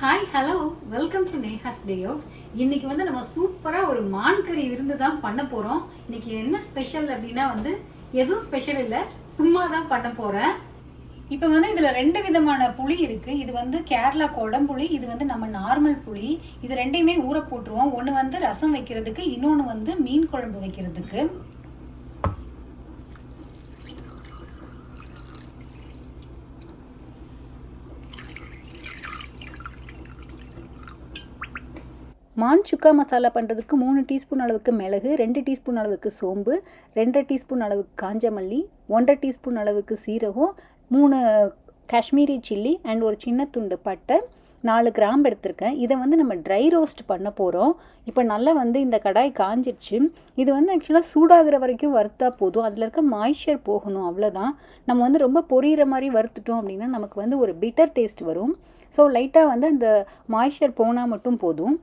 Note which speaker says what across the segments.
Speaker 1: Hi hello welcome to Neha's day out இன்னைக்கு வந்து நம்ம சூப்பராக ஒரு மான்கறி விருந்து தான் பண்ண போகிறோம் இன்னைக்கு என்ன ஸ்பெஷல் அப்படின்னா வந்து எதுவும் ஸ்பெஷல் இல்லை சும்மா தான் பண்ண போகிறேன் இப்போ வந்து இதில் ரெண்டு விதமான புளி இருக்குது இது வந்து கேரளா குடம்புளி இது வந்து நம்ம நார்மல் புளி. இது ரெண்டையுமே ஊற போட்டுருவோம். ஒன்று வந்து ரசம் வைக்கிறதுக்கு இன்னொன்று வந்து மீன் குழம்பு வைக்கிறதுக்கு. மான் சுக்கா மசாலா பண்ணுறதுக்கு மூணு டீஸ்பூன் அளவுக்கு மிளகு ரெண்டு டீஸ்பூன் அளவுக்கு சோம்பு ரெண்டரை டீஸ்பூன் அளவுக்கு காஞ்ச மல்லி ஒன்றரை டீஸ்பூன் அளவுக்கு சீரகம் மூணு காஷ்மீரி சில்லி அண்ட் ஒரு சின்ன துண்டு பட்டை நாலு கிராம்பு எடுத்திருக்கேன். இதை வந்து நம்ம ட்ரை ரோஸ்ட் பண்ண போகிறோம் இப்போ நல்லா வந்து இந்த கடாய் காஞ்சிடுச்சு. இது வந்து ஆக்சுவலாக சூடாகிற வரைக்கும் வறுத்தா போதும். அதில் இருக்க மாய்ஸ்சர் போகணும் அவ்வளோதான் நம்ம வந்து ரொம்ப பொரியிற மாதிரி வறுத்துட்டோம் அப்படின்னா நமக்கு வந்து ஒரு பிட்டர் டேஸ்ட் வரும். ஸோ லைட்டாக வந்து அந்த மாய்ஸ்சர் போனால் மட்டும் போதும்.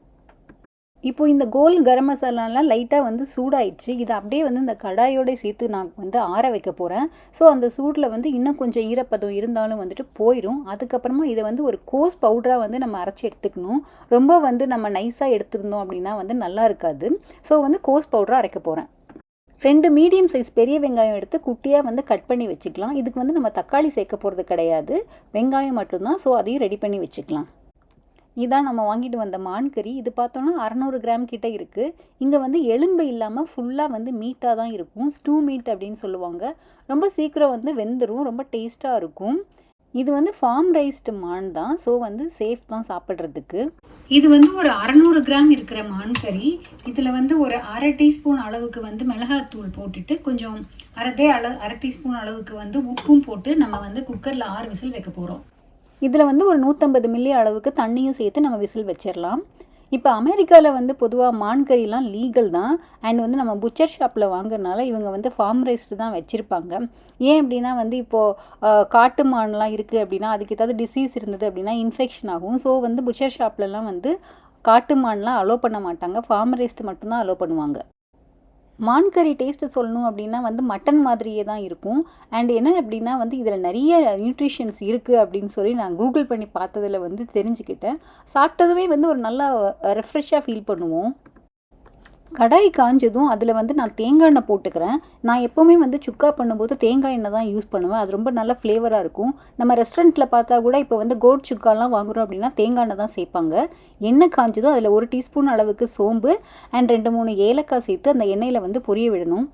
Speaker 1: இப்போ இந்த கோல் கரம் மசாலாலாம் லைட்டாக வந்து சூடாயிடுச்சு. இதை அப்படியே வந்து இந்த கடாயோட சேர்த்து நான் வந்து ஆற வைக்க போகிறேன் ஸோ அந்த சூடில் வந்து இன்னும் கொஞ்சம் ஈரப்பதம் இருந்தாலும் வந்துட்டு போயிடும் அதுக்கப்புறமா இதை வந்து ஒரு கோஸ் பவுடராக வந்து நம்ம அரைச்சி எடுத்துக்கணும். ரொம்ப வந்து நம்ம நைஸாக எடுத்துருந்தோம் அப்படின்னா வந்து நல்லா இருக்காது. ஸோ வந்து கோஸ் பவுடராக அரைக்க போகிறேன் ரெண்டு மீடியம் சைஸ் பெரிய வெங்காயம் எடுத்து குட்டியாக வந்து கட் பண்ணி வச்சுக்கலாம். இதுக்கு வந்து நம்ம தக்காளி சேர்க்க போகிறது கிடையாது. வெங்காயம் மட்டும்தான். ஸோ அதையும் ரெடி பண்ணி வச்சுக்கலாம். இதான் நம்ம வாங்கிட்டு வந்த மான்கறி. இது பார்த்தோன்னா அறநூறு கிராம் கிட்ட இருக்குது இங்கே வந்து எலும்பு இல்லாமல் ஃபுல்லாக வந்து மீட்டாக தான் இருக்கும். ஸ்டூ மீட் அப்படின்னு சொல்லுவாங்க. ரொம்ப சீக்கிரம் வந்து வெந்துடும் ரொம்ப டேஸ்ட்டாக இருக்கும். இது வந்து ஃபார்ம் ரைஸ்டு மான் தான். ஸோ வந்து சேஃப் தான் சாப்பிட்றதுக்கு. இது வந்து ஒரு அறநூறு கிராம் இருக்கிற மான் கறி இதில் வந்து ஒரு அரை டீஸ்பூன் அளவுக்கு வந்து மிளகாத்தூள் போட்டுட்டு கொஞ்சம் அரை அள அரை டீஸ்பூன் அளவுக்கு வந்து உப்பும் போட்டு நம்ம வந்து குக்கரில் ஆறு விசில் வைக்க போகிறோம் இதில் வந்து ஒரு நூற்றம்பது மில்லி அளவுக்கு தண்ணியும் சேர்த்து நம்ம விசில் வச்சிடலாம். இப்போ அமெரிக்காவில் வந்து பொதுவாக மான்கறிலாம் லீகல் தான். அண்ட் வந்து நம்ம புச்சர் ஷாப்பில் வாங்குறதுனால இவங்க வந்து ஃபார்ம் ரைஸ்டு தான் வச்சுருப்பாங்க. ஏன் அப்படின்னா வந்து இப்போது காட்டு மான்லாம் இருக்குது அப்படின்னா அதுக்கு ஏதாவது டிசீஸ் இருந்தது அப்படின்னா இன்ஃபெக்ஷன் ஆகும். ஸோ வந்து புச்சர் ஷாப்லலாம் வந்து காட்டு மான்லாம் அலோவ் பண்ண மாட்டாங்க. ஃபார்ம் ரைஸ்டு மட்டும்தான் அலோவ் பண்ணுவாங்க. மான் கறி டேஸ்ட்டு சொல்லணும் அப்படின்னா வந்து மட்டன் மாதிரியே தான் இருக்கும். அண்ட் என்ன அப்படின்னா வந்து இதில் நிறைய நியூட்ரிஷன்ஸ் இருக்குது அப்படின்னு சொல்லி நான் கூகுள் பண்ணி பார்த்ததில் வந்து தெரிஞ்சுக்கிட்டேன். சாப்பிட்டதுமே வந்து ஒரு நல்லா ரெஃப்ரெஷ்ஷாக ஃபீல் பண்ணுவோம். கடாய் காஞ்சதும் அதில் வந்து நான் தேங்காய் எண்ணெய் போட்டுக்கிறேன். நான் எப்போவுமே வந்து சுக்கா பண்ணும்போது தேங்காய் எண்ணெய் தான் யூஸ் பண்ணுவேன். அது ரொம்ப நல்ல ஃப்ளேவராக இருக்கும். நம்ம ரெஸ்டாரண்ட்டில் பார்த்தா கூட இப்போ வந்து கோட் சுக்காலாம் வாங்குகிறோம் அப்படின்னா தேங்காய் எண்ணெய் தான் சேர்ப்பாங்க. எண்ணெய் காஞ்சதும் அதில் ஒரு டீஸ்பூன் அளவுக்கு சோம்பு அண்ட் ரெண்டு மூணு ஏலக்காய் சேர்த்து அந்த எண்ணெயில் வந்து பொரிய விடணும்.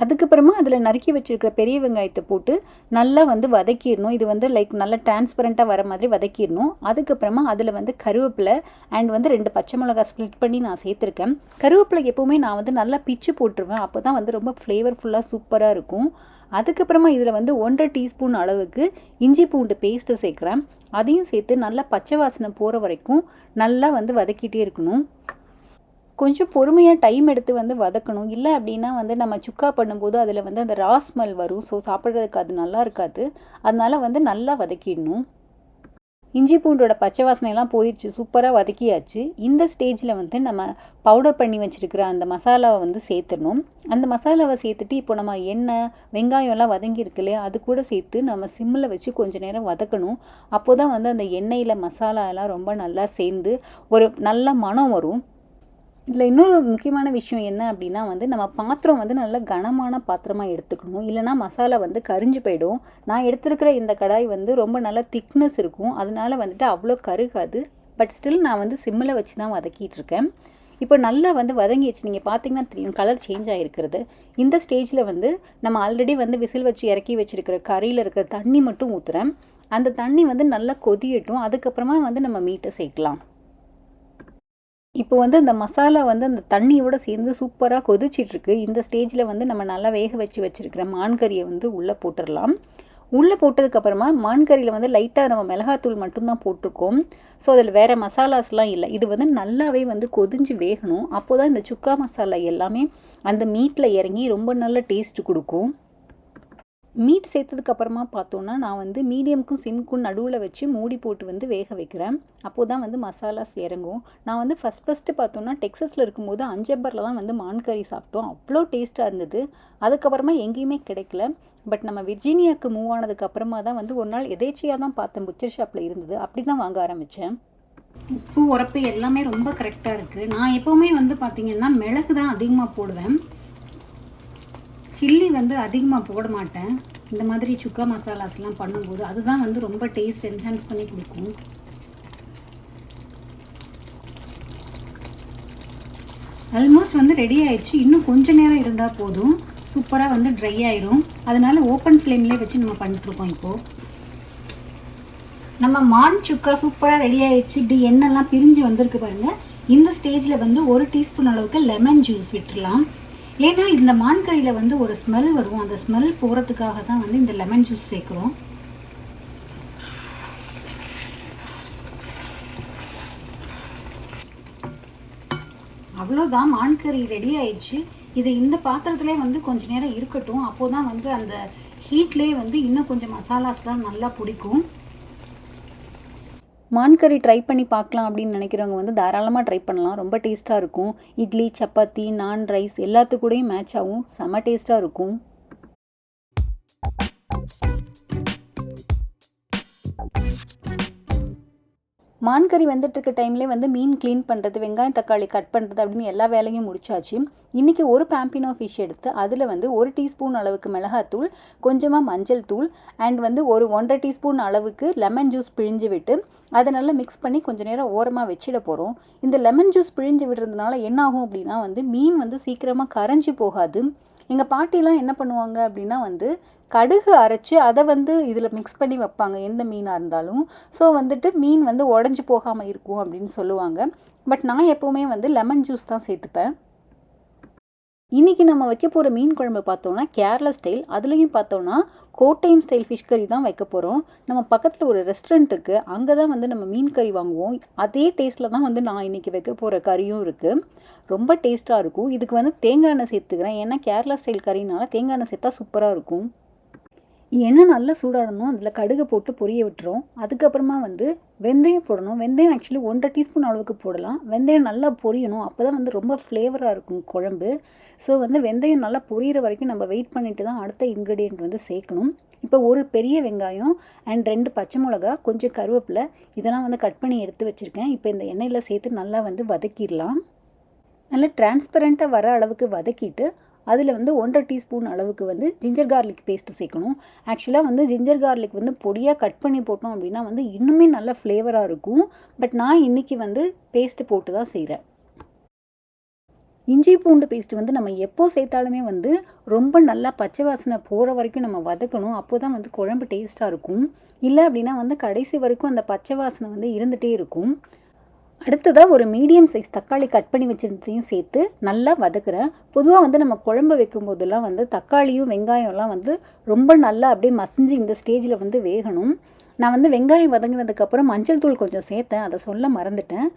Speaker 1: அதுக்கப்புறமா அதில் நறுக்கி வச்சுருக்கிற பெரிய வெங்காயத்தை போட்டு நல்லா வந்து வதக்கிடணும். இது வந்து லைக் நல்லா டிரான்ஸ்பரண்ட்டாக வர மாதிரி வதக்கிடணும். அதுக்கப்புறமா அதில் வந்து கருவேப்பிலை அண்ட் வந்து ரெண்டு பச்சை மிளகாய் ஸ்ப்ளிட் பண்ணி நான் சேர்த்துருக்கேன். கருவேப்பிலை எப்போவுமே நான் வந்து நல்லா பிச்சு போட்டுருவேன். அப்போ தான் வந்து ரொம்ப ஃப்ளேவர்ஃபுல்லாக சூப்பராக இருக்கும். அதுக்கப்புறமா இதில் வந்து ஒன்றரை டீஸ்பூன் அளவுக்கு இஞ்சி பூண்டு பேஸ்ட்டு சேர்க்குறேன். அதையும் சேர்த்து நல்லா பச்சை வாசனை போகிற வரைக்கும் நல்லா வந்து வதக்கிட்டே இருக்கணும். கொஞ்சம் பொறுமையாக டைம் எடுத்து வந்து வதக்கணும். இல்லை அப்படின்னா வந்து நம்ம சுக்கா பண்ணும்போது அதில் வந்து அந்த ரா ஸ்மெல் வரும். ஸோ சாப்பிட்றதுக்கு அது நல்லா இருக்காது. அதனால் வந்து நல்லா வதக்கிடணும். இஞ்சி பூண்டோட பச்சை வாசனையெல்லாம் போயிடுச்சு சூப்பராக வதக்கியாச்சு. இந்த ஸ்டேஜில் வந்து நம்ம பவுடர் பண்ணி வச்சுருக்கிற அந்த மசாலாவை வந்து சேர்த்துடணும். அந்த மசாலாவை சேர்த்துட்டு இப்போ நம்ம எண்ணெய் வெங்காயம்லாம் வதங்கியிருக்கு இல்லையா? அது கூட சேர்த்து நம்ம சிம்மில் வச்சு கொஞ்சம் நேரம் வதக்கணும். அப்போ தான் வந்து அந்த எண்ணெயில் மசாலாலாம் ரொம்ப நல்லா சேர்ந்து ஒரு நல்ல மனம் வரும். இதில் இன்னொரு முக்கியமான விஷயம் என்ன அப்படின்னா வந்து நம்ம பாத்திரம் வந்து நல்ல கனமான பாத்திரமாக எடுத்துக்கணும். இல்லைனா மசாலா வந்து கரிஞ்சு போயிடும். நான் எடுத்துருக்கிற இந்த கடாய் வந்து ரொம்ப நல்ல திக்னஸ் இருக்கும். அதனால வந்துட்டு அவ்வளோ கருகாது. பட் ஸ்டில் நான் வந்து சிம்மில் வச்சு தான் வதக்கிட்டு இருக்கேன். இப்போ நல்லா வந்து வதங்கிடுச்சு நீங்கள் பார்த்தீங்கன்னா தெரியும் கலர் சேஞ்ச் ஆகிருக்கிறது இந்த ஸ்டேஜில் வந்து நம்ம ஆல்ரெடி வந்து விசில் வச்சு இறக்கி வச்சுருக்கிற கறியில் இருக்கிற தண்ணி மட்டும் ஊற்றுறேன் அந்த தண்ணி வந்து நல்லா கொதியட்டும். அதுக்கப்புறமா வந்து நம்ம மீட்டை சேர்க்கலாம். இப்போ வந்து இந்த மசாலா வந்து அந்த தண்ணியோட சேர்ந்து சூப்பராக கொதிச்சிட்ருக்கு. இந்த ஸ்டேஜில் வந்து நம்ம நல்லா வேக வச்சு வச்சுருக்கிற மான்கறியை வந்து உள்ளே போட்டுடலாம் உள்ளே போட்டதுக்கப்புறமா மான்கறியில் வந்து லைட்டாக நம்ம மிளகாத்தூள் மட்டும்தான் போட்டிருக்கோம். ஸோ அதில் வேறு மசாலாஸ்லாம் இல்லை. இது வந்து நல்லாவே வந்து கொதிஞ்சு வேகணும். அப்போ தான் இந்த சுக்கா மசாலா எல்லாமே அந்த மீட்டில் இறங்கி ரொம்ப நல்ல டேஸ்ட் கொடுக்கும். மீட் சேர்த்ததுக்கு அப்புறமா பார்த்தோன்னா நான் வந்து மீடியமுக்கும் சிம்க்கும் நடுவில் வச்சு மூடி போட்டு வந்து வேக வைக்கிறேன். அப்போ தான் வந்து மசாலாஸ் இறங்கும். நான் வந்து ஃபஸ்ட் ஃபஸ்ட்டு பார்த்தோன்னா டெக்ஸஸில் இருக்கும்போது அஞ்சப்பரில் தான் வந்து மான் கறி சாப்பிட்டோம். அவ்வளோ டேஸ்ட்டாக இருந்தது. அதுக்கப்புறமா எங்கேயுமே கிடைக்கல. பட் நம்ம விர்ஜீனியாவுக்கு மூவ் ஆனதுக்கு அப்புறமா தான் வந்து ஒரு நாள் எதேச்சியாக தான் பார்த்தேன். புச்சர் ஷாப்பில் இருந்தது. அப்படி தான் வாங்க ஆரம்பித்தேன் உப்பு உரப்பு எல்லாமே ரொம்ப கரெக்டாக இருக்குது நான் எப்போவுமே வந்து பார்த்திங்கன்னா மிளகு தான் அதிகமாக போடுவேன். சில்லி வந்து அதிகமாக போட மாட்டேன். இந்த மாதிரி சுக்கா மசாலாஸ்லாம் பண்ணும்போது அதுதான் வந்து ரொம்ப டேஸ்ட் என்ஹான்ஸ் பண்ணி கொடுக்கும். ஆல்மோஸ்ட் வந்து ரெடி ஆயிடுச்சு. இன்னும் கொஞ்ச நேரம் இருந்தால் போதும். சூப்பராக வந்து ட்ரை ஆயிரும். அதனால ஓப்பன் ஃப்ளேம்லேயே வச்சு நம்ம பண்ணிட்டுருக்கோம் இப்போது நம்ம மான் சுக்கா சூப்பராக ரெடி ஆயிடுச்சு. இப்படி எண்ணெய்லாம் பிரிஞ்சு வந்திருக்கு பாருங்கள் இந்த ஸ்டேஜில் வந்து ஒரு டீஸ்பூன் அளவுக்கு லெமன் ஜூஸ் விட்டுடலாம் ஏன்னா இந்த மான்கறியில் வந்து ஒரு ஸ்மெல் வரும். அந்த ஸ்மெல் போகிறதுக்காக தான் வந்து இந்த லெமன் ஜூஸ் சேர்க்குறோம். அவ்வளோதான் மான்கறி ரெடி ஆயிடுச்சு. இது இந்த பாத்திரத்திலே வந்து கொஞ்ச நேரம் இருக்கட்டும். அப்போதான் வந்து அந்த ஹீட்லேயே வந்து இன்னும் கொஞ்சம் மசாலாஸ்லாம் நல்லா பிடிக்கும். மான் கறி ட்ரை பண்ணி பார்க்கலாம் அப்படின்னு நினைக்கிறவங்க வந்து தாராளமாக ட்ரை பண்ணலாம். ரொம்ப டேஸ்ட்டாக இருக்கும். இட்லி சப்பாத்தி நான் ரைஸ் எல்லாத்துக்கூடயும் மேட்ச் ஆகும் செம்ம டேஸ்ட்டாக இருக்கும். மான் கறி வந்துட்டு இருக்க டைம்லேயே வந்து மீன் க்ளீன் பண்ணுறது வெங்காயம் தக்காளி கட் பண்ணுறது அப்படின்னு எல்லா வேலையும் முடிச்சாச்சு. இன்றைக்கி ஒரு பேம்பினோ ஃபிஷ் எடுத்து அதில் வந்து ஒரு டீஸ்பூன் அளவுக்கு மிளகாத்தூள் கொஞ்சமாக மஞ்சள் தூள் அண்ட் வந்து ஒரு ஒன்றரை டீஸ்பூன் அளவுக்கு லெமன் ஜூஸ் பிழிஞ்சு விட்டு அதை நல்லா மிக்ஸ் பண்ணி கொஞ்சம் நேரம் ஓரமாக வச்சிட போகிறோம் இந்த லெமன் ஜூஸ் பிழிஞ்சு விடுறதுனால என்ன ஆகும் அப்படின்னா வந்து மீன் வந்து சீக்கிரமாக கரைஞ்சி போகாது. எங்கள் பாட்டிலாம் என்ன பண்ணுவாங்க அப்படின்னா வந்து கடுகு அரைச்சி அதை வந்து இதில் மிக்ஸ் பண்ணி வைப்பாங்க எந்த மீனாக இருந்தாலும். ஸோ வந்துட்டு மீன் வந்து உடஞ்சி போகாமல் இருக்கும் அப்படின்னு சொல்லுவாங்க. பட் நான் எப்போவுமே வந்து லெமன் ஜூஸ் தான் சேர்த்துப்பேன். இன்றைக்கி நம்ம வைக்க போகிற மீன் குழம்பு பார்த்தோன்னா கேரளா ஸ்டைல் அதுலேயும் பார்த்தோன்னா கோட்டையம் ஸ்டைல் ஃபிஷ் கறி தான் வைக்க போகிறோம் நம்ம பக்கத்தில் ஒரு ரெஸ்டாரண்ட் இருக்குது அங்கே தான் வந்து நம்ம மீன் கறி வாங்குவோம். அதே டேஸ்ட்டில் தான் வந்து நான் இன்றைக்கி வைக்க போகிற கறியும் இருக்குது ரொம்ப டேஸ்ட்டாக இருக்கும். இதுக்கு வந்து தேங்காய் எண்ணெய் சேர்த்துக்கிறேன். ஏன்னா கேரளா ஸ்டைல் கறினால தேங்காய் எண்ணெய் சேர்த்தா சூப்பராக இருக்கும். எண்ணெய் நல்லா சூடாடணும் அதில் கடுகு போட்டு பொரிய விட்டுரும். அதுக்கப்புறமா வந்து வெந்தயம் போடணும். வெந்தயம் ஆக்சுவலி ஒன்றரை டீஸ்பூன் அளவுக்கு போடலாம். வெந்தயம் நல்லா பொரியணும். அப்போ தான் வந்து ரொம்ப ஃப்ளேவராக இருக்கும் குழம்பு. ஸோ வந்து வெந்தயம் நல்லா பொரியிற வரைக்கும் நம்ம வெயிட் பண்ணிட்டு தான் அடுத்த இன்க்ரீடியன்ட் வந்து சேர்க்கணும். இப்போ ஒரு பெரிய வெங்காயம் அண்ட் ரெண்டு பச்சை மிளகா கொஞ்சம் கருவேப்பிலை இதெல்லாம் வந்து கட் பண்ணி எடுத்து வச்சுருக்கேன். இப்போ இந்த எண்ணெயில் சேர்த்து நல்லா வந்து வதக்கிடலாம். நல்லா டிரான்ஸ்பரண்ட்டாக வர அளவுக்கு வதக்கிட்டு அதில் வந்து ஒன்றரை டீஸ்பூன் அளவுக்கு வந்து ஜிஞ்சர் கார்லிக் பேஸ்ட்டு சேர்க்கணும். ஆக்சுவலாக வந்து ஜிஞ்சர் கார்லிக் வந்து பொடியாக கட் பண்ணி போட்டோம் அப்படின்னா வந்து இன்னுமே நல்ல ஃப்ளேவராக இருக்கும். பட் நான் இன்றைக்கி வந்து பேஸ்ட்டு போட்டு தான் செய்கிறேன் இஞ்சி பூண்டு பேஸ்ட் வந்து நம்ம எப்போ சேர்த்தாலுமே வந்து ரொம்ப நல்லா பச்சை வாசனை போகிற வரைக்கும் நம்ம வதக்கணும். அப்போ தான் வந்து குழம்பு டேஸ்ட்டாக இருக்கும். இல்லை அப்படின்னா வந்து கடைசி வரைக்கும் அந்த பச்சை வாசனை வந்து இருந்துகிட்டே இருக்கும். அடுத்ததாக ஒரு மீடியம் சைஸ் தக்காளி கட் பண்ணி வச்சிருந்ததையும் சேர்த்து நல்லா வதக்குறேன் பொதுவாக வந்து நம்ம குழம்பு வைக்கும் போதெல்லாம் வந்து தக்காளியும் வெங்காயம்லாம் வந்து ரொம்ப நல்லா அப்படியே மசிஞ்சு இந்த ஸ்டேஜில் வந்து வேகணும். நான் வந்து வெங்காயம் வதங்கினதுக்கப்புறம் மஞ்சள் தூள் கொஞ்சம் சேர்த்தேன். அதை சொல்ல மறந்துட்டேன்.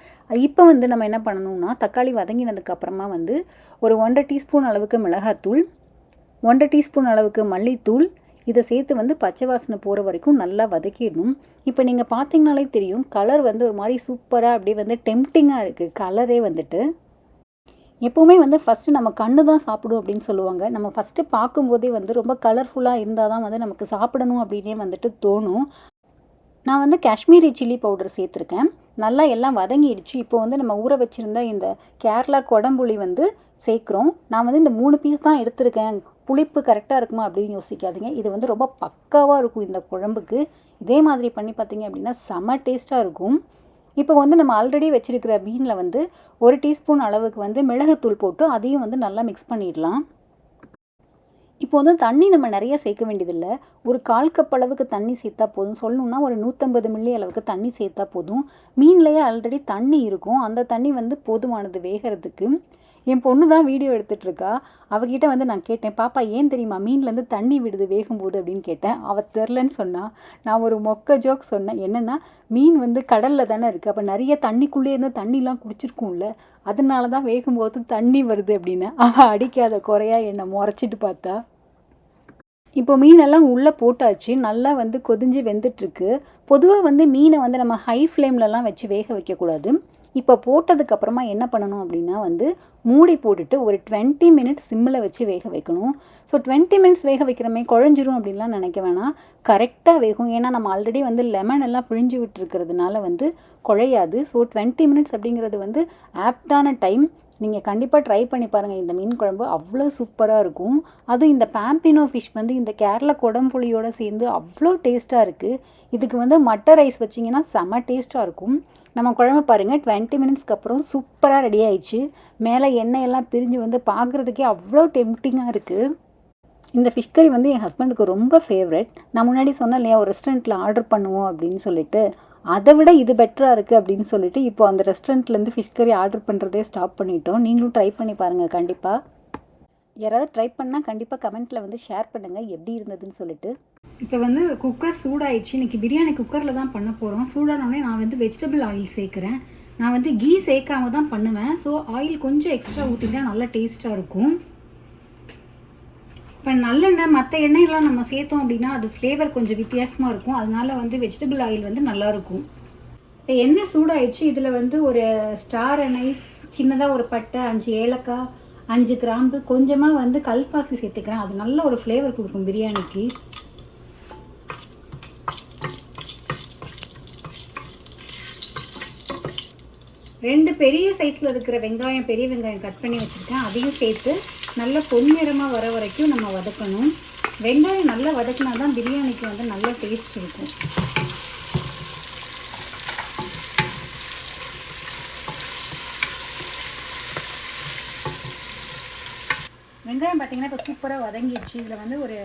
Speaker 1: இப்போ வந்து நம்ம என்ன பண்ணணும்னா தக்காளி வதங்கினதுக்கப்புறமா வந்து ஒரு ஒன்றரை டீஸ்பூன் அளவுக்கு மிளகாத்தூள் ஒன்றரை டீஸ்பூன் அளவுக்கு மல்லித்தூள் இதை சேர்த்து வந்து பச்சை வாசனை போகிற வரைக்கும் நல்லா வதக்கிடணும். இப்போ நீங்கள் பார்த்தீங்கனாலே தெரியும் கலர் வந்து ஒரு மாதிரி சூப்பராக அப்படியே வந்து டெம்டிங்காக இருக்குது கலரே வந்துட்டு. எப்போவுமே வந்து ஃபஸ்ட்டு நம்ம கண்ணு தான் சாப்பிடும் அப்படின்னு சொல்லுவாங்க. நம்ம ஃபஸ்ட்டு பார்க்கும்போதே வந்து ரொம்ப கலர்ஃபுல்லாக இருந்தால் தான் வந்து நமக்கு சாப்பிடணும் அப்படின்னே வந்துட்டு தோணும். நான் வந்து காஷ்மீரி சில்லி பவுடர் சேர்த்துருக்கேன். நல்லா எல்லாம் வதங்கிடுச்சு. இப்போ வந்து நம்ம ஊற வச்சுருந்த இந்த கேரளா குடம்புளி வந்து சேர்க்குறோம். நான் வந்து இந்த மூணு பீஸ் தான் எடுத்திருக்கேன். புளிப்பு கரெக்டாக இருக்குமா அப்படின்னு யோசிக்காதீங்க. இது வந்து ரொம்ப பக்காவாக இருக்கும் இந்த குழம்புக்கு. இதே மாதிரி பண்ணி பார்த்தீங்க அப்படின்னா செம்ம டேஸ்ட்டாக இருக்கும். இப்போ வந்து நம்ம ஆல்ரெடி வச்சுருக்கிற மீனில் வந்து ஒரு டீஸ்பூன் அளவுக்கு வந்து மிளகுத்தூள் போட்டு அதையும் வந்து நல்லா மிக்ஸ் பண்ணிடலாம். இப்போ வந்து தண்ணி நம்ம நிறைய சேர்க்க வேண்டியதில்லை. ஒரு கால் கப் அளவுக்கு தண்ணி சேர்த்தா போதும். சொல்லணுன்னா ஒரு நூற்றம்பது மில்லி அளவுக்கு தண்ணி சேர்த்தா போதும். மீன்லேயே ஆல்ரெடி தண்ணி இருக்கும். அந்த தண்ணி வந்து போதுமானது வேகிறதுக்கு. என் பொண்ணு தான் வீடியோ எடுத்துகிட்ருக்கா அவகிட்ட வந்து நான் கேட்டேன் பாப்பா ஏன் தெரியுமா? மீன்லேருந்து தண்ணி விடுது வேகும்போது அப்படின்னு கேட்டேன். அவள் தெரிலன்னு சொன்னால் நான் ஒரு மொக்க ஜோக் சொன்னேன். என்னென்னா மீன் வந்து கடலில் தானே இருக்குது அப்போ நிறைய தண்ணிக்குள்ளே இருந்து தண்ணிலாம் குடிச்சிருக்கும்ல. அதனால தான் வேகும்போது தண்ணி வருது அப்படின்னு. அவள் அடிக்காத குறையா என்னை முறைச்சிட்டு பார்த்தா. இப்போ மீனெல்லாம் உள்ளே போட்டாச்சு. நல்லா வந்து கொதிஞ்சு வெந்துட்டுருக்கு. பொதுவாக வந்து மீனை வந்து நம்ம ஹை ஃப்ளேம்லலாம் வச்சு வேக வைக்கக்கூடாது. இப்போ போட்டதுக்கப்புறமா என்ன பண்ணணும் அப்படின்னா வந்து மூடி போட்டுட்டு ஒரு டுவெண்ட்டி மினிட்ஸ் சிம்மில் வச்சு வேக வைக்கணும். ஸோ டுவெண்ட்டி மினிட்ஸ் வேக வைக்கிறமே குழஞ்சிரும் அப்படின்லாம் நினைக்க வேணாம். கரெக்டாக வேகும். ஏன்னா நம்ம ஆல்ரெடி வந்து லெமன் எல்லாம் பிழிஞ்சு விட்டுருக்கிறதுனால வந்து குழையாது. ஸோ டுவெண்ட்டி மினிட்ஸ் அப்படிங்கிறது வந்து ஆப்டான டைம் நீங்கள் கண்டிப்பாக ட்ரை பண்ணி பாருங்கள் இந்த மீன் குழம்பு அவ்வளோ சூப்பராக இருக்கும். அதுவும் இந்த பேம்பினோ ஃபிஷ் வந்து இந்த கேரளா குடம்புளியோடு சேர்ந்து அவ்வளோ டேஸ்ட்டாக இருக்குது இதுக்கு வந்து மட்டர் ரைஸ் வச்சிங்கன்னா செம டேஸ்ட்டாக இருக்கும். நம்ம குழம்பு பாருங்கள் டுவெண்ட்டி மினிட்ஸ்க்கு அப்புறம் சூப்பராக ரெடி ஆயிடுச்சு. மேலே எண்ணெயெல்லாம் பிரிஞ்சு வந்து பார்க்குறதுக்கே அவ்வளோ டெம்டிங்காக இருக்குது இந்த ஃபிஷ் கறி வந்து என் ஹஸ்பண்டுக்கு ரொம்ப ஃபேவரட் நான் முன்னாடி சொன்னேன் இல்லையா ஒரு ரெஸ்டாரண்ட்டில் ஆர்டர் பண்ணுவோம் அப்படின்னு சொல்லிட்டு. அதை விட இது பெட்டராக இருக்குது அப்படின்னு சொல்லிட்டு இப்போ அந்த ரெஸ்டாரண்ட்லேருந்து ஃபிஷ் கறி ஆர்டர் பண்ணுறதே ஸ்டாப் பண்ணிட்டோம். நீங்களும் ட்ரை பண்ணி பாருங்கள் கண்டிப்பாக யாராவது ட்ரை பண்ணால் கண்டிப்பாக கமெண்ட்டில் வந்து ஷேர் பண்ணுங்கள் எப்படி இருந்ததுன்னு சொல்லிட்டு. இப்போ வந்து குக்கர் சூடாயிடுச்சு. இன்னைக்கு பிரியாணி குக்கரில் தான் பண்ண போகிறோம் சூடானோடனே நான் வந்து வெஜிடபிள் ஆயில் சேர்க்குறேன். நான் வந்து கீ சேர்க்காம தான் பண்ணுவேன். ஸோ ஆயில் கொஞ்சம் எக்ஸ்ட்ரா ஊற்றிட்டா நல்லா டேஸ்ட்டாக இருக்கும். இப்போ நல்லெண்ணெய் மற்ற எண்ணெயெல்லாம் நம்ம சேர்த்தோம் அப்படின்னா அது ஃப்ளேவர் கொஞ்சம் வித்தியாசமாக இருக்கும். அதனால வந்து வெஜிடபிள் ஆயில் வந்து நல்லா இருக்கும். இப்போ எண்ணெய் சூடாயிடுச்சு. இதில் வந்து ஒரு ஸ்டார் எண்ணெய் சின்னதாக ஒரு பட்டை அஞ்சு ஏலக்காய் அஞ்சு கிராம்பு கொஞ்சமாக வந்து கல்பாசி சேர்த்துக்கிறேன். அது நல்ல ஒரு ஃப்ளேவர் கொடுக்கும் பிரியாணிக்கு. ரெண்டு பெரிய சைஸில் இருக்கிற வெங்காயம் பெரிய வெங்காயம் கட் பண்ணி வச்சுருக்கேன். அதையும் சேர்த்து நல்லா பொன்னிறமாக வர வரைக்கும் நம்ம வதக்கணும். வெங்காயம் நல்லா வதக்கினா தான் பிரியாணிக்கு வந்து நல்ல டேஸ்ட் இருக்கும். வெங்காயம் பார்த்தீங்கன்னா இப்போ சூப்பராக வதங்கிடுச்சு. இதில் வந்து ஒரு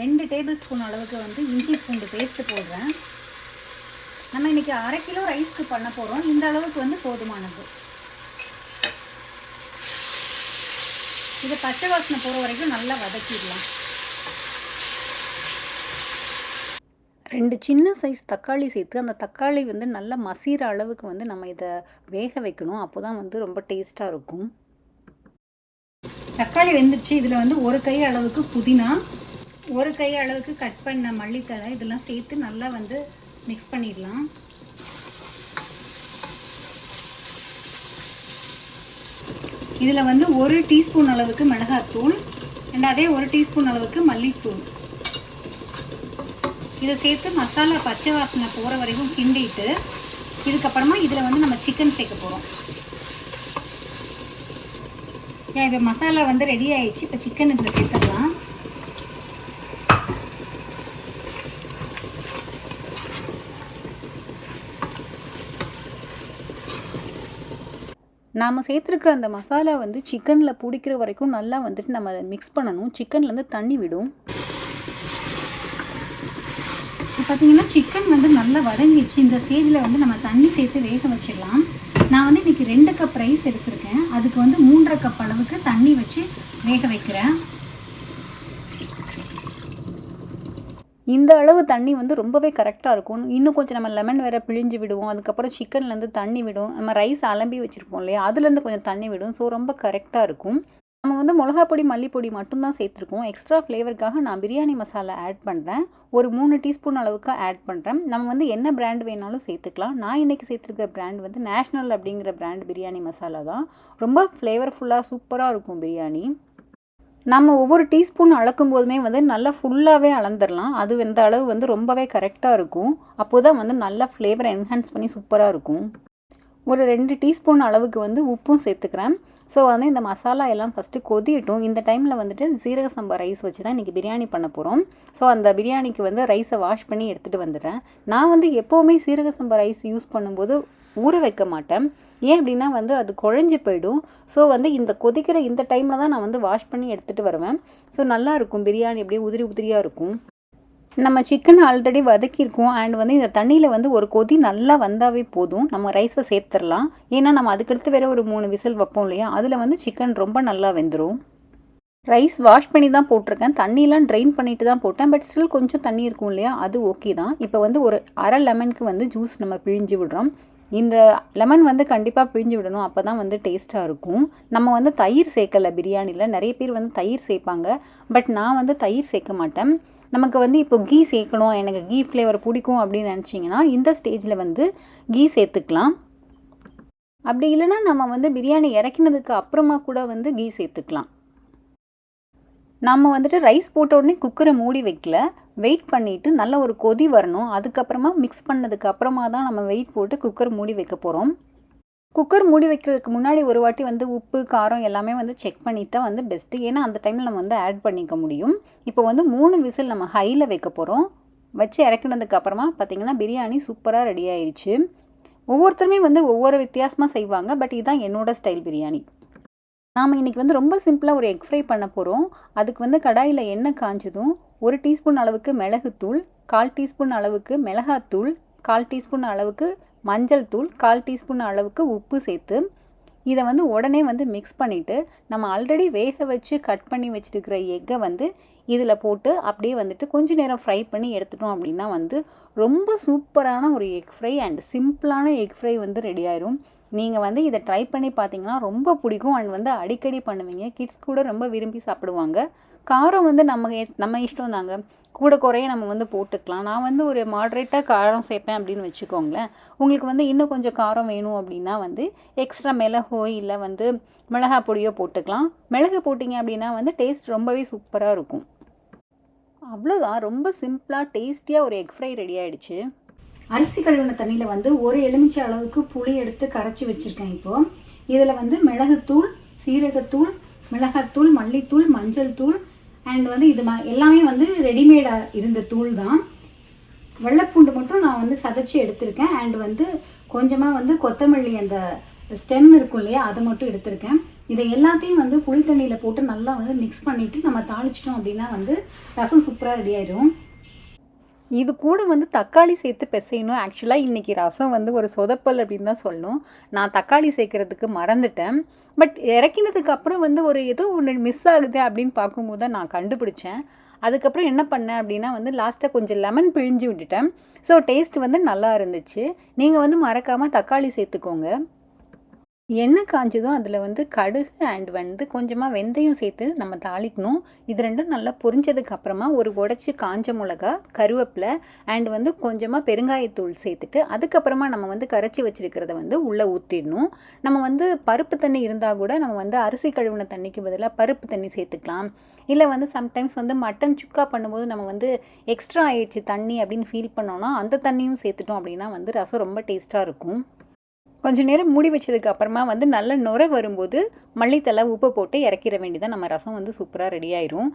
Speaker 1: ரெண்டு டேபிள் ஸ்பூன் அளவுக்கு வந்து இஞ்சி பூண்டு பேஸ்ட்டு போடுறேன். நம்ம இன்னைக்கு அரை கிலோ ரைஸ்க்கு பண்ண போகிறோம் இந்த அளவுக்கு வந்து போதுமானது. இது பச்சை வாசனை போகிற வரைக்கும் நல்லா வதக்கிடலாம். ரெண்டு சின்ன சைஸ் தக்காளி சேர்த்து அந்த தக்காளி வந்து நல்லா மசிகிற அளவுக்கு வந்து நம்ம இதை வேக வைக்கணும். அப்போ தான் வந்து ரொம்ப டேஸ்ட்டாக இருக்கும். தக்காளி வெந்துருச்சு. இதில் வந்து ஒரு கை அளவுக்கு புதினா ஒரு கை அளவுக்கு கட் பண்ண மல்லித்தழை இதெல்லாம் சேர்த்து நல்லா வந்து மிக்ஸ் பண்ணிடலாம். இதில் வந்து ஒரு டீஸ்பூன் அளவுக்கு மிளகாத்தூள் அண்ட் அதே ஒரு டீஸ்பூன் அளவுக்கு மல்லித்தூள். இதை சேர்த்து மசாலா பச்சை வாசனை போகிற வரைக்கும் கிண்டிட்டு இதுக்கப்புறமா இதில் வந்து நம்ம சிக்கன் சேர்க்க போகிறோம் ஏன் இது மசாலா வந்து ரெடி ஆயிடுச்சு இப்போ சிக்கன் இதில் சேர்த்து நாம் சேர்த்துருக்குற அந்த மசாலா வந்து சிக்கனில் பிடிக்கிற வரைக்கும் நல்லா வந்துட்டு நம்ம அதை மிக்ஸ் பண்ணணும். சிக்கன்லேருந்து தண்ணி விடும். பார்த்தீங்கன்னா சிக்கன் வந்து நல்லா வதங்கிடுச்சு. இந்த ஸ்டேஜில் வந்து நம்ம தண்ணி சேர்த்து வேக வச்சிடலாம். நான் வந்து இன்றைக்கி ரெண்டு கப் ரைஸ் எடுத்திருக்கேன். அதுக்கு வந்து மூன்றரை கப் அளவுக்கு தண்ணி வச்சு வேக வைக்கிறேன். இந்த அளவு தண்ணி வந்து ரொம்பவே கரெக்டாக இருக்கும். இன்னும் கொஞ்சம் நம்ம லெமன் வேறு பிழிஞ்சு விடுவோம். அதுக்கப்புறம் சிக்கன்லேருந்து தண்ணி விடும். நம்ம ரைஸ் அலம்பி வச்சுருப்போம் இல்லையா? அதுலேருந்து கொஞ்சம் தண்ணி விடும். ஸோ ரொம்ப கரெக்டாக இருக்கும். நம்ம வந்து மிளகா பொடி மல்லிப்பொடி மட்டும்தான் சேர்த்துருக்கோம். எக்ஸ்ட்ரா ஃப்ளேவருக்காக நான் பிரியாணி மசாலா ஆட் பண்ணுறேன் ஒரு மூணு டீஸ்பூன் அளவுக்கு ஆட் பண்ணுறேன் நம்ம வந்து என்ன பிராண்ட் வேணாலும் சேர்த்துக்கலாம். நான் இன்றைக்கி சேர்த்துருக்கிற பிராண்ட் வந்து நேஷ்னல் அப்படிங்கிற பிராண்ட் பிரியாணி மசாலா தான். ரொம்ப ஃப்ளேவர்ஃபுல்லாக சூப்பராக இருக்கும் பிரியாணி. நம்ம ஒவ்வொரு டீஸ்பூன் அளக்கும் போதுமே வந்து நல்லா ஃபுல்லாகவே அளந்துடலாம். அது இந்த அளவு வந்து ரொம்பவே கரெக்டாக இருக்கும். அப்போ தான் வந்து நல்லா ஃப்ளேவரை என்ஹான்ஸ் பண்ணி சூப்பராக இருக்கும். ஒரு ரெண்டு டீஸ்பூன் அளவுக்கு வந்து உப்பும் சேர்த்துக்கிறேன். ஸோ வந்து இந்த மசாலா எல்லாம் ஃபஸ்ட்டு கொதியட்டும். இந்த டைமில் வந்துட்டு சீரக சம்பா ரைஸ் வச்சு தான் இன்றைக்கி பிரியாணி பண்ண போகிறோம் ஸோ அந்த பிரியாணிக்கு வந்து ரைஸை வாஷ் பண்ணி எடுத்துகிட்டு வந்துடுறேன். நான் வந்து எப்போவுமே சீரக சம்பா ரைஸ் யூஸ் பண்ணும்போது ஊற வைக்க மாட்டேன். ஏன் அப்படின்னா வந்து அது குழஞ்சி போயிடும். ஸோ வந்து இந்த கொதிக்கிற இந்த டைமில் தான் நான் வந்து வாஷ் பண்ணி எடுத்துகிட்டு வருவேன். ஸோ நல்லாயிருக்கும் பிரியாணி அப்படியே உதிரி உதிரியாக இருக்கும். நம்ம சிக்கன் ஆல்ரெடி வதக்கியிருக்கோம். அண்ட் வந்து இந்த தண்ணியில் வந்து ஒரு கொதி நல்லா வந்தாவே போதும். நம்ம ரைஸை சேர்த்துடலாம். ஏன்னா நம்ம அதுக்கடுத்து வேறு ஒரு மூணு விசில் வைப்போம் இல்லையா? அதில் வந்து சிக்கன் ரொம்ப நல்லா வெந்துடும் ரைஸ் வாஷ் பண்ணி தான் போட்டிருக்கேன். தண்ணியெலாம் ட்ரெயின் பண்ணிட்டு தான் போட்டேன். பட் ஸ்டில் கொஞ்சம் தண்ணி இருக்கும் இல்லையா? அது ஓகே தான். இப்போ வந்து ஒரு அரை லெமனுக்கு வந்து ஜூஸ் நம்ம பிழிஞ்சு விடுறோம். இந்த லெமன் வந்து கண்டிப்பாக பிழிஞ்சு விடணும். அப்போ தான் வந்து டேஸ்ட்டாக இருக்கும். நம்ம வந்து தயிர் சேர்க்கலை பிரியாணியில் நிறைய பேர் வந்து தயிர் சேர்ப்பாங்க. பட் நான் வந்து தயிர் சேர்க்க மாட்டேன். நமக்கு வந்து இப்போ கீ சேர்க்கணும். எனக்கு கீ ஃப்ளேவர் பிடிக்கும் அப்படின்னு நினச்சிங்கன்னா இந்த ஸ்டேஜில் வந்து கீ சேர்த்துக்கலாம். அப்படி இல்லைன்னா நம்ம வந்து பிரியாணி இறக்கினதுக்கு அப்புறமா கூட வந்து கீ சேர்த்துக்கலாம். நம்ம வந்துட்டு ரைஸ் போட்ட உடனே குக்கரை மூடி வைக்கல. வெயிட் பண்ணிவிட்டு நல்ல ஒரு கொதி வரணும். அதுக்கப்புறமா மிக்ஸ் பண்ணதுக்கு அப்புறமா தான் நம்ம வெயிட் போட்டு குக்கர் மூடி வைக்க போகிறோம் குக்கர் மூடி வைக்கிறதுக்கு முன்னாடி ஒரு வாட்டி வந்து உப்பு காரம் எல்லாமே வந்து செக் பண்ணிட்டு தான் வந்து பெஸ்ட்டு ஏன்னா அந்த டைமில் நம்ம வந்து ஆட் பண்ணிக்க முடியும். இப்போ வந்து மூணு விசில் நம்ம ஹையில் வைக்க போகிறோம் வச்சு இறக்குனதுக்கு அப்புறமா பார்த்திங்கன்னா பிரியாணி சூப்பராக ரெடி ஆயிடுச்சு ஒவ்வொருத்தருமே வந்து ஒவ்வொரு வித்தியாசமாக செய்வாங்க. பட் இதுதான் என்னோடய ஸ்டைல் பிரியாணி. நாம் இன்றைக்கி வந்து ரொம்ப சிம்பிளாக ஒரு எக் ஃப்ரை பண்ண போகிறோம் அதுக்கு வந்து கடாயில் எண்ணெய் காஞ்சதும் ஒரு டீஸ்பூன் அளவுக்கு மிளகுத்தூள் கால் டீஸ்பூன் அளவுக்கு மிளகாத்தூள் கால் டீஸ்பூன் அளவுக்கு மஞ்சள் தூள் கால் டீஸ்பூன் அளவுக்கு உப்பு சேர்த்து இதை வந்து உடனே வந்து மிக்ஸ் பண்ணிவிட்டு நம்ம ஆல்ரெடி வேக வச்சு கட் பண்ணி வச்சுருக்கிற எக்கை வந்து இதில் போட்டு அப்படியே வந்துட்டு கொஞ்ச நேரம் ஃப்ரை பண்ணி எடுத்துட்டோம் அப்படின்னா வந்து ரொம்ப சூப்பரான ஒரு எக் ஃப்ரை அண்ட் சிம்பிளான எக் ஃப்ரை வந்து ரெடி ஆயிரும். நீங்கள் வந்து இதை ட்ரை பண்ணி பார்த்தீங்கன்னா ரொம்ப பிடிக்கும். அண்ட் வந்து அடிக்கடி பண்ணுவீங்க. கிட்ஸ் கூட ரொம்ப விரும்பி சாப்பிடுவாங்க. காரம் வந்து நம்ம நம்ம இஷ்டம் தாங்க. கூட குறைய நம்ம வந்து போட்டுக்கலாம். நான் வந்து ஒரு மாட்ரேட்டாக காரம் சேர்ப்பேன் அப்படின்னு வச்சுக்கோங்களேன். உங்களுக்கு வந்து இன்னும் கொஞ்சம் காரம் வேணும் அப்படின்னா வந்து எக்ஸ்ட்ரா மிளகோ இல்லை வந்து மிளகா பொடியோ போட்டுக்கலாம். மிளகு போட்டிங்க அப்படின்னா வந்து டேஸ்ட் ரொம்பவே சூப்பராக இருக்கும். அவ்வளோதான் ரொம்ப சிம்பிளாக டேஸ்டியாக ஒரு எக் ஃப்ரை ரெடி ஆகிடுச்சு அரிசி கழுவின தண்ணியில் வந்து ஒரு எலுமிச்சை அளவுக்கு புளி எடுத்து கரைச்சி வச்சுருக்கேன் இப்போது இதில் வந்து மிளகுத்தூள் சீரகத்தூள் மிளகாத்தூள் மல்லித்தூள் மஞ்சள் தூள் அண்ட் வந்து இது எல்லாமே வந்து ரெடிமேடாக இருந்த தூள் தான். வெள்ளைப்பூண்டு மட்டும் நான் வந்து சதைச்சி எடுத்திருக்கேன். அண்ட் வந்து கொஞ்சமாக வந்து கொத்தமல்லி அந்த ஸ்டெம் இருக்கும் இல்லையா அதை மட்டும் எடுத்திருக்கேன். இதை எல்லாத்தையும் வந்து புளி தண்ணியில் போட்டு நல்லா வந்து மிக்ஸ் பண்ணிவிட்டு நம்ம தாளிச்சிட்டோம் அப்படின்னா வந்து ரசம் சூப்பராக ரெடி ஆயிடும் இது கூட வந்து தக்காளி சேர்த்து பிசையணும். ஆக்சுவலாக இன்றைக்கி ரசம் வந்து ஒரு சொதப்பல் அப்படின்னு தான் சொல்லணும். நான் தக்காளி சேர்க்குறதுக்கு மறந்துட்டேன். பட் இறக்கினதுக்கு அப்புறம் வந்து ஒரு ஏதோ ஒன்று மிஸ் ஆகுது அப்படின்னு பார்க்கும்போது தான் நான் கண்டுபிடிச்சேன். அதுக்கப்புறம் என்ன பண்ணேன் அப்படின்னா வந்து லாஸ்ட்டாக கொஞ்சம் லெமன் பிழிஞ்சு விட்டுட்டேன். ஸோ டேஸ்ட் வந்து நல்லா இருந்துச்சு. நீங்கள் வந்து மறக்காமல் தக்காளி சேர்த்துக்கோங்க. எண்ணெய் காஞ்சதும் அதில் வந்து கடுகு அண்ட் வந்து கொஞ்சமாக வெந்தயம் சேர்த்து நம்ம தாளிக்கணும். இது ரெண்டும் நல்லா பொரிஞ்சதுக்கு அப்புறமா ஒரு உடச்சி காஞ்ச மிளகா கருவேப்பிலை அண்ட் வந்து கொஞ்சமாக பெருங்காயத்தூள் சேர்த்துட்டு அதுக்கப்புறமா நம்ம வந்து கரைச்சி வச்சுருக்கிறத வந்து உள்ளே ஊற்றிடணும் நம்ம வந்து பருப்பு தண்ணி இருந்தால் கூட நம்ம வந்து அரிசி கழுவின தண்ணிக்கு பதிலாக பருப்பு தண்ணி சேர்த்துக்கலாம். இல்லை வந்து சம்டைம்ஸ் வந்து மட்டன் சுக்கா பண்ணும்போது நம்ம வந்து எக்ஸ்ட்ரா ஆயிடுச்சு தண்ணி அப்படின்னு ஃபீல் பண்ணோன்னா அந்த தண்ணியும் சேர்த்துட்டோம் அப்படின்னா வந்து ரசம் ரொம்ப டேஸ்ட்டாக இருக்கும். கொஞ்சம் நேரம் மூடி வச்சதுக்கு அப்புறமா வந்து நல்ல நுர வரும்போது மல்லித்தலை உப்பு போட்டு இறக்கிற வேண்டியதான். நம்ம ரசம் வந்து சூப்பராக ரெடி ஆயிரும்.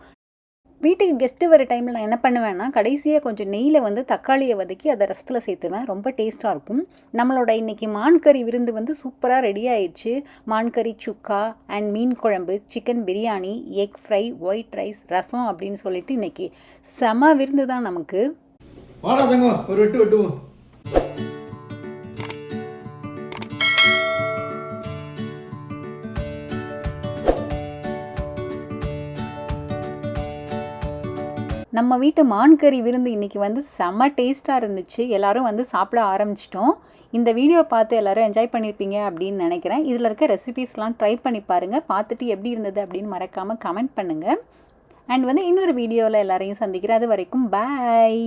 Speaker 1: வீட்டுக்கு கெஸ்ட்டு வர டைமில் நான் என்ன பண்ணுவேன்னா கடைசியாக கொஞ்சம் நெய்யில் வந்து தக்காளியை வதக்கி அதை ரசத்தில் சேர்த்துருவேன். ரொம்ப டேஸ்ட்டாக இருக்கும். நம்மளோட இன்றைக்கி மான்கறி விருந்து வந்து சூப்பராக ரெடி ஆயிடுச்சு. மான்கறி சுக்கா அண்ட் மீன் குழம்பு chicken biryani egg fry white rice rasam அப்படின்னு சொல்லிட்டு இன்றைக்கி செம விருந்து தான் நமக்கு.
Speaker 2: வாடா தங்கம் ஒரு விட்டு விட்டுவோம்.
Speaker 1: நம்ம வீட்டு மான் கறி விருந்து இன்றைக்கி வந்து செம்ம டேஸ்ட்டாக இருந்துச்சு. எல்லோரும் வந்து சாப்பிட ஆரம்பிச்சிட்டோம். இந்த வீடியோ பார்த்து எல்லோரும் என்ஜாய் பண்ணியிருப்பீங்க அப்படின்னு நினைக்கிறேன். இதில் இருக்க ரெசிபீஸ்லாம் ட்ரை பண்ணி பாருங்கள் பார்த்துட்டு எப்படி இருந்தது அப்படின்னு மறக்காமல் கமெண்ட் பண்ணுங்கள் அண்ட் வந்து இன்னொரு வீடியோவில் எல்லாரையும் சந்திக்கிறேன். அது வரைக்கும் பாய்